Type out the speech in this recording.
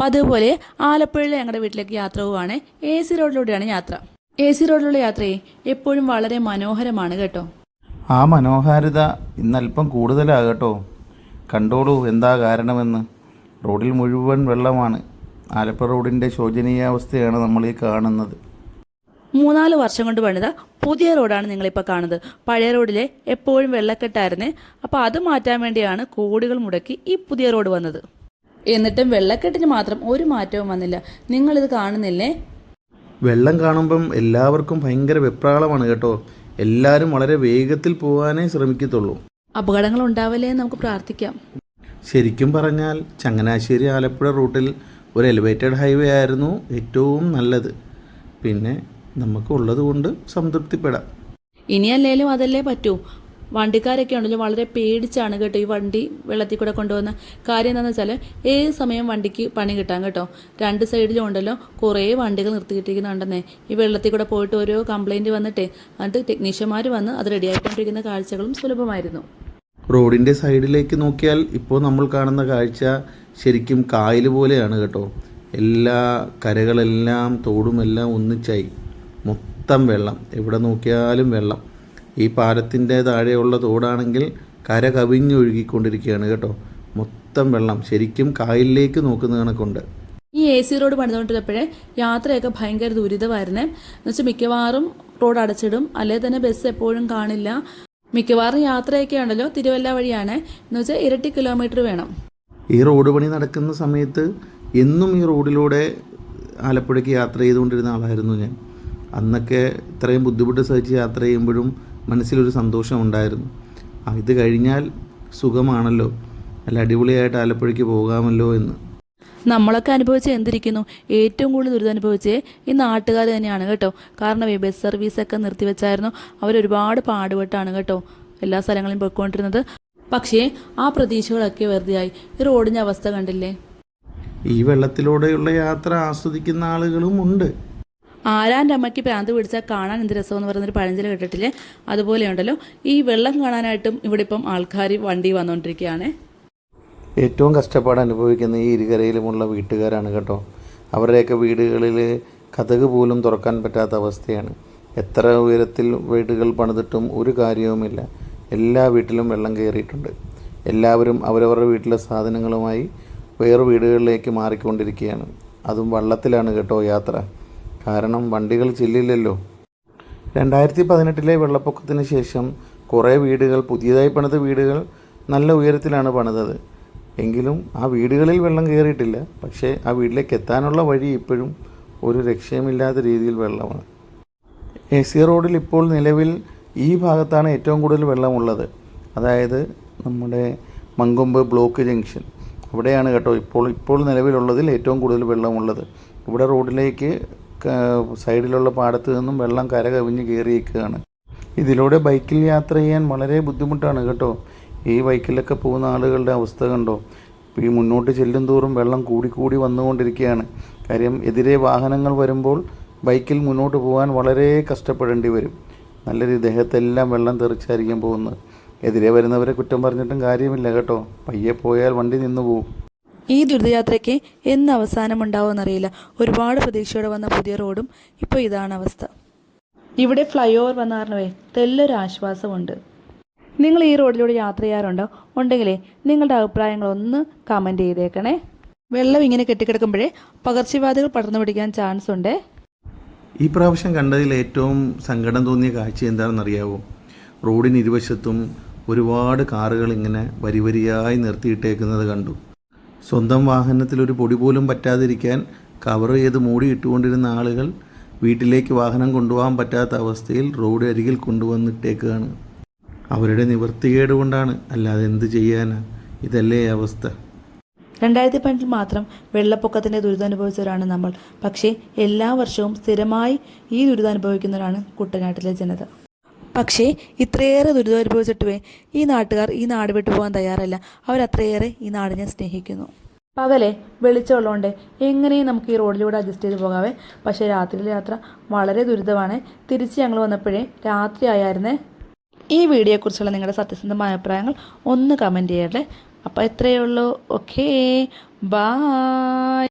പതിവ് ആലപ്പുഴയിലെ ഞങ്ങളുടെ വീട്ടിലേക്ക് യാത്ര പോവുകയാണ് എ സി റോഡിലൂടെയാണ് യാത്ര. എ സി റോഡിലുള്ള യാത്രയെ എപ്പോഴും വളരെ മനോഹരമാണ് കേട്ടോ. ആ മനോഹാരിത ഇന്നല്പം കൂടുതലാകട്ടോ കണ്ടോളൂ എന്താ കാരണമെന്ന്. റോഡിൽ മുഴുവൻ വെള്ളമാണ്. ആലപ്പുഴ റോഡിന്റെ ശോചനീയാവസ്ഥയാണ് നമ്മൾ ഈ കാണുന്നത്. മൂന്നാൽ വർഷം കൊണ്ട് പണിത പുതിയ റോഡാണ് നിങ്ങളിപ്പോൾ കാണുന്നത്. പഴയ റോഡിലെ എപ്പോഴും വെള്ളക്കെട്ടായിരുന്നേ. അപ്പോൾ അത് മാറ്റാൻ വേണ്ടിയാണ് കോടികൾ മുടക്കി ഈ പുതിയ റോഡ് വന്നത്. എന്നിട്ടും വെള്ളക്കെട്ടിന് മാത്രം ഒരു മാറ്റവും വന്നില്ല. നിങ്ങളിത് കാണുന്നില്ലേ? വെള്ളം കാണുമ്പം എല്ലാവർക്കും ഭയങ്കര വെപ്രാളമാണ് കേട്ടോ. എല്ലാരും വളരെ വേഗത്തിൽ പോകാനേ ശ്രമിക്കത്തുള്ളൂ. അപകടങ്ങൾ ഉണ്ടാവില്ലേ നമുക്ക് പ്രാർത്ഥിക്കാം. ശരിക്കും പറഞ്ഞാൽ ചങ്ങനാശ്ശേരി ആലപ്പുഴ റൂട്ടിൽ ഒരു എലിവേറ്റഡ് ഹൈവേ ആയിരുന്നു ഏറ്റവും നല്ലത്. പിന്നെ നമുക്ക് ഉള്ളത് കൊണ്ട് സംതൃപ്തിപ്പെടാം. ഇനിയല്ലേലും അതല്ലേ പറ്റൂ. വണ്ടിക്കാരൊക്കെ ഉണ്ടല്ലോ വളരെ പേടിച്ചാണ് കേട്ടോ ഈ വണ്ടി വെള്ളത്തിൽ കൂടെ കൊണ്ടുവന്ന. കാര്യം എന്താണെന്ന് വെച്ചാൽ ഏത് സമയം വണ്ടിക്ക് പണി കിട്ടാം കേട്ടോ? രണ്ട് സൈഡിലും ഉണ്ടല്ലോ. കുറേ വണ്ടികൾ നിർത്തിയിട്ടിരിക്കുന്നുണ്ടെന്നേ. ഈ വെള്ളത്തിൽ കൂടെ പോയിട്ട് ഓരോ കംപ്ലൈന്റ് വന്നിട്ട് എന്നിട്ട് ടെക്നീഷ്യന്മാർ വന്ന് അത് റെഡിയായിക്കൊണ്ടിരിക്കുന്ന കാഴ്ചകളും സുലഭമായിരുന്നു. റോഡിന്റെ സൈഡിലേക്ക് നോക്കിയാൽ ഇപ്പോൾ നമ്മൾ കാണുന്ന കാഴ്ച ശരിക്കും കായൽ പോലെയാണ് കേട്ടോ. എല്ലാ കരകളെല്ലാം തോടുമെല്ലാം ഒന്നിച്ചായി. മൊത്തം വെള്ളം. എവിടെ നോക്കിയാലും വെള്ളം. ഈ പാലത്തിന്റെ താഴെയുള്ള തോടാണെങ്കിൽ കര കവിഞ്ഞൊഴുകിക്കൊണ്ടിരിക്കുകയാണ് കേട്ടോ. മൊത്തം വെള്ളം ശരിക്കും കായലിലേക്ക് നോക്കുന്ന കണക്കുണ്ട്. ഈ എ സി റോഡ് പണിതുകൊണ്ടിരുന്നപ്പോഴേ യാത്രയൊക്കെ ഭയങ്കര ദുരിതമായിരുന്നേ. എന്നുവെച്ചാൽ മിക്കവാറും റോഡ് അടച്ചിടും. അല്ലെങ്കിൽ തന്നെ ബസ് എപ്പോഴും കാണില്ല. മിക്കവാറും യാത്രയൊക്കെ ആണല്ലോ തിരുവല്ല വഴിയാണ്. എന്ന് വെച്ചാൽ ഇരട്ടി കിലോമീറ്റർ വേണം. ഈ റോഡ് പണി നടക്കുന്ന സമയത്ത് എന്നും ഈ റോഡിലൂടെ ആലപ്പുഴയ്ക്ക് യാത്ര ചെയ്തുകൊണ്ടിരുന്ന ആളായിരുന്നു ഞാൻ. അന്നൊക്കെ ഇത്രയും ബുദ്ധിമുട്ട് സഹിച്ച് യാത്ര ചെയ്യുമ്പോഴും മനസ്സിലൊരു സന്തോഷം ഉണ്ടായിരുന്നു. ആ ഇത് കഴിഞ്ഞാൽ സുഖമാണല്ലോ. അല്ല അടിപൊളിയായിട്ട് ആലപ്പുഴയ്ക്ക് പോകാമല്ലോ എന്ന്. നമ്മളൊക്കെ അനുഭവിച്ച് എന്തിരിക്കുന്നു? ഏറ്റവും കൂടുതൽ ദുരിതം അനുഭവിച്ചേ ഈ നാട്ടുകാർ തന്നെയാണ് കേട്ടോ. കാരണം ഈ ബസ് സർവീസൊക്കെ നിർത്തിവെച്ചായിരുന്നു. അവരൊരുപാട് പാടുപെട്ടാണ് കേട്ടോ എല്ലാ സ്ഥലങ്ങളിലും പോയിക്കൊണ്ടിരുന്നത്. പക്ഷേ ആ പ്രതീക്ഷകളൊക്കെ വെറുതെയായി. ഈ റോഡിന്റെ അവസ്ഥ കണ്ടില്ലേ? ഈ വെള്ളത്തിലൂടെയുള്ള യാത്ര ആസ്വദിക്കുന്ന ആളുകളും ഉണ്ട്. ആരാന്റെ അമ്മയ്ക്ക് പ്രാന്ത് പിടിച്ചാൽ കാണാൻ എന്ത് രസമെന്ന് പറയുന്നൊരു പഴഞ്ചൊല്ല് കേട്ടിട്ടില്ലേ? അതുപോലെ ഉണ്ടല്ലോ ഈ വെള്ളം കാണാനായിട്ടും ഇവിടെ ഇപ്പം ആൾക്കാർ വണ്ടി വന്നുകൊണ്ടിരിക്കുകയാണ് ഏറ്റവും കഷ്ടപ്പാട് അനുഭവിക്കുന്ന ഈ ഇരുകരയിലുമുള്ള വീട്ടുകാരാണ് കേട്ടോ. അവരുടെയൊക്കെ വീടുകളിൽ കഥക് പോലും തുറക്കാൻ പറ്റാത്ത അവസ്ഥയാണ്. എത്ര ഉയരത്തിൽ വീടുകൾ പണിതിട്ടും ഒരു കാര്യവുമില്ല. എല്ലാ വീട്ടിലും വെള്ളം കയറിയിട്ടുണ്ട്. എല്ലാവരും അവരവരുടെ വീട്ടിലെ സാധനങ്ങളുമായി വേറെ വീടുകളിലേക്ക് മാറിക്കൊണ്ടിരിക്കുകയാണ്. അതും വള്ളത്തിലാണ് കേട്ടോ യാത്ര. കാരണം വണ്ടികൾ ചെല്ലില്ലല്ലോ. രണ്ടായിരത്തി പതിനെട്ടിലെ വെള്ളപ്പൊക്കത്തിന് ശേഷം കുറേ വീടുകൾ പുതിയതായി പണിത വീടുകൾ നല്ല ഉയരത്തിലാണ് പണിതത്. എങ്കിലും ആ വീടുകളിൽ വെള്ളം കയറിയിട്ടില്ല. പക്ഷേ ആ വീട്ടിലേക്ക് എത്താനുള്ള വഴി ഇപ്പോഴും ഒരു രക്ഷയുമില്ലാത്ത രീതിയിൽ വെള്ളമാണ്. എ സി റോഡിൽ ഇപ്പോൾ നിലവിൽ ഈ ഭാഗത്താണ് ഏറ്റവും കൂടുതൽ വെള്ളമുള്ളത്. അതായത് നമ്മുടെ മങ്കൊമ്പ് ബ്ലോക്ക് ജംഗ്ഷൻ. അവിടെയാണ് കേട്ടോ ഇപ്പോൾ ഇപ്പോൾ നിലവിലുള്ളതിൽ ഏറ്റവും കൂടുതൽ വെള്ളമുള്ളത്. ഇവിടെ റോഡിലേക്ക് സൈഡിലുള്ള പാടത്ത് നിന്നും വെള്ളം കര കവിഞ്ഞ് കയറിയേക്കുകയാണ് ഇതിലൂടെ ബൈക്കിൽ യാത്ര ചെയ്യാൻ വളരെ ബുദ്ധിമുട്ടാണ് കേട്ടോ. ഈ ബൈക്കിലൊക്കെ പോകുന്ന ആളുകളുടെ അവസ്ഥ കണ്ടോ? ഈ മുന്നോട്ട് ചെല്ലും തോറും വെള്ളം കൂടിക്കൂടി വന്നുകൊണ്ടിരിക്കുകയാണ്. കാര്യം എതിരെ വാഹനങ്ങൾ വരുമ്പോൾ ബൈക്കിൽ മുന്നോട്ട് പോകാൻ വളരെ കഷ്ടപ്പെടേണ്ടി വരും. നല്ലൊരു ദേഹത്തെല്ലാം വെള്ളം തെറിച്ചായിരിക്കും പോകുന്നത്. എതിരെ വരുന്നവരെ കുറ്റം പറഞ്ഞിട്ടും കാര്യമില്ല കേട്ടോ. പയ്യെ പോയാൽ വണ്ടി നിന്നു പോകും ഈ ദുരിതയാത്രയ്ക്ക് എന്ന് അവസാനം ഉണ്ടാവുമെന്നറിയില്ല ഒരുപാട് പ്രതീക്ഷയോടെ വന്ന പുതിയ റോഡും ഇപ്പോൾ ഇതാണ് അവസ്ഥ. ഇവിടെ ഫ്ലൈ ഓവർ വന്ന കാരണമേ തെല്ലൊരു നിങ്ങൾ ഈ റോഡിലൂടെ യാത്ര ചെയ്യാറുണ്ടോ? ഉണ്ടെങ്കിലേ നിങ്ങളുടെ അഭിപ്രായങ്ങൾ ഒന്ന് കമന്റ് ചെയ്തേക്കണേ. വെള്ളം ഇങ്ങനെ കെട്ടിക്കിടക്കുമ്പോഴേ പകർച്ചവ്യാധികൾ പടർന്നു പിടിക്കാൻ ചാൻസ് ഉണ്ട്? ഈ പ്രാവശ്യം കണ്ടതിൽ ഏറ്റവും സങ്കടം തോന്നിയ കാഴ്ച എന്താണെന്നറിയാവോ? റോഡിന് ഇരുവശത്തും ഒരുപാട് കാറുകൾ ഇങ്ങനെ വരിവരിയായി നിർത്തിയിട്ടേക്കുന്നത് കണ്ടു. സ്വന്തം വാഹനത്തിൽ ഒരു പൊടി പോലും പറ്റാതിരിക്കാൻ കവർ ചെയ്ത് മൂടിയിട്ടുകൊണ്ടിരുന്ന ആളുകൾ വീട്ടിലേക്ക് വാഹനം കൊണ്ടുപോകാൻ പറ്റാത്ത അവസ്ഥയിൽ റോഡ് അരികിൽ കൊണ്ടുവന്നിട്ടേക്കാണ്. അവരുടെ നിവൃത്തികേട് കൊണ്ടാണ് അല്ലാതെ എന്ത് ചെയ്യാനാ? ഇതല്ലേ അവസ്ഥ. രണ്ടായിരത്തി പതിനെട്ടിൽ മാത്രം വെള്ളപ്പൊക്കത്തിന്റെ ദുരിതം അനുഭവിച്ചവരാണ് നമ്മൾ. പക്ഷേ എല്ലാ വർഷവും സ്ഥിരമായി ഈ ദുരിതം അനുഭവിക്കുന്നവരാണ് കുട്ടനാട്ടിലെ ജനത. പക്ഷേ ഇത്രയേറെ ദുരിതം അനുഭവിച്ചിട്ടുവേ ഈ നാട്ടുകാർ ഈ നാട് വിട്ടു പോകാൻ തയ്യാറല്ല. അവരത്രയേറെ ഈ നാടിനെ സ്നേഹിക്കുന്നു. പകലെ വെളിച്ചമുള്ളതുകൊണ്ട് എങ്ങനെയും നമുക്ക് ഈ റോഡിലൂടെ അഡ്ജസ്റ്റ് ചെയ്ത് പോകാവേ. പക്ഷേ രാത്രിയിലെ യാത്ര വളരെ ദുരിതമാണ്. തിരിച്ച് ഞങ്ങൾ വന്നപ്പോഴേ രാത്രി ആയായിരുന്നേ ഈ വീഡിയോയെക്കുറിച്ചുള്ള നിങ്ങളുടെ സത്യസന്ധമായ അഭിപ്രായങ്ങൾ ഒന്ന് കമന്റ് ചെയ്യട്ടെ അപ്പോൾ എത്രയേ ഉള്ളൂ. Okay bye